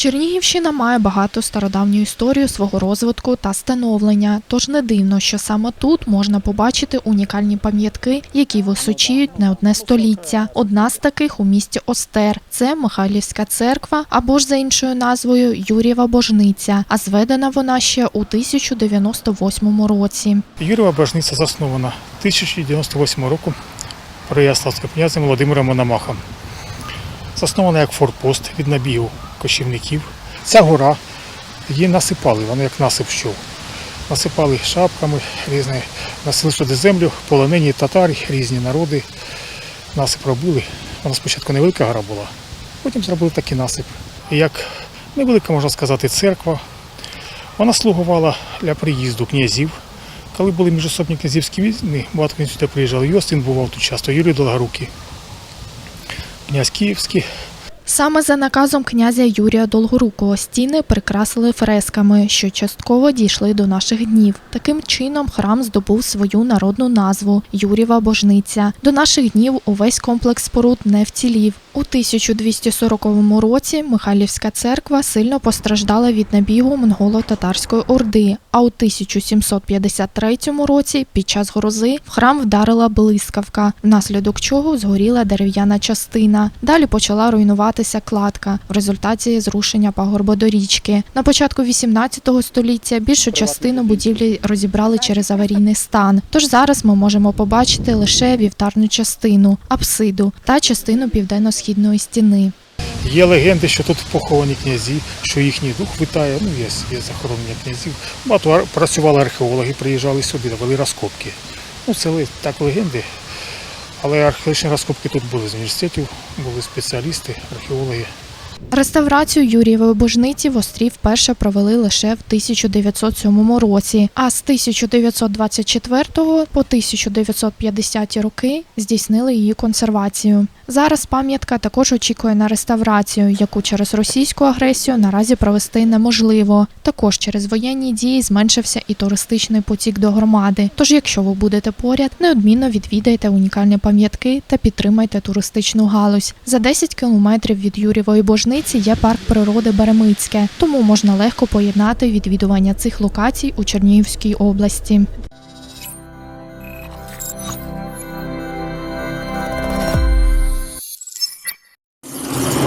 Чернігівщина має багато стародавню історію свого розвитку та становлення, тож не дивно, що саме тут можна побачити унікальні пам'ятки, які височіють не одне століття. Одна з таких у місті Остер це Михайлівська церква або ж за іншою назвою Юрєва Божниця, а зведена вона ще у 1098 році. Юрєва божниця заснована 1098 року Переяславським князем Володимиром Мономахом. Заснована як форпост від набігу кочівників. Ця гора, її насипали, вона як насип щов. Насипали шапками різні, насили сюди землю, полонені татари, різні народи. Насип робили. Вона спочатку невелика гора була, потім зробили такий насип. Як невелика, можна сказати, церква. Вона слугувала для приїзду князів. Коли були міжособні князівські війни, багато князів сюди приїжджали. Його син бував тут часто, Юрій Долгорукий. Князь Київський. Саме за наказом князя Юрія Долгорукого стіни прикрасили фресками, що частково дійшли до наших днів. Таким чином храм здобув свою народну назву Юрєва Божниця. До наших днів увесь комплекс споруд не вцілів. У 1240 році Михайлівська церква сильно постраждала від набігу монголо-татарської орди. А у 1753 році під час грози в храм вдарила блискавка, внаслідок чого згоріла дерев'яна частина. Далі почала руйнуватися кладка в результаті зрушення пагорба до річки. На початку 18 століття більшу частину будівлі розібрали через аварійний стан. Тож зараз ми можемо побачити лише вівтарну частину, апсиду та частину південно-східної стіни. Є легенди, що тут поховані князі, що їхній дух витає. Ну, є, є захоронення князів. Багато працювали археологи, приїжджали сюди, вели розкопки. Ну, це так легенди. Але археологічні розкопки тут були з університетів, були спеціалісти, археологи. Реставрацію Юрієвої божниці в Острі вперше провели лише в 1907 році, а з 1924 по 1950 роки здійснили її консервацію. Зараз пам'ятка також очікує на реставрацію, яку через російську агресію наразі провести неможливо. Також через воєнні дії зменшився і туристичний потік до громади. Тож, якщо ви будете поряд, неодмінно відвідайте унікальні пам'ятки та підтримайте туристичну галузь. За 10 кілометрів від Юрєвої божниці є парк природи Беремицьке, тому можна легко поєднати відвідування цих локацій у Чернігівській області.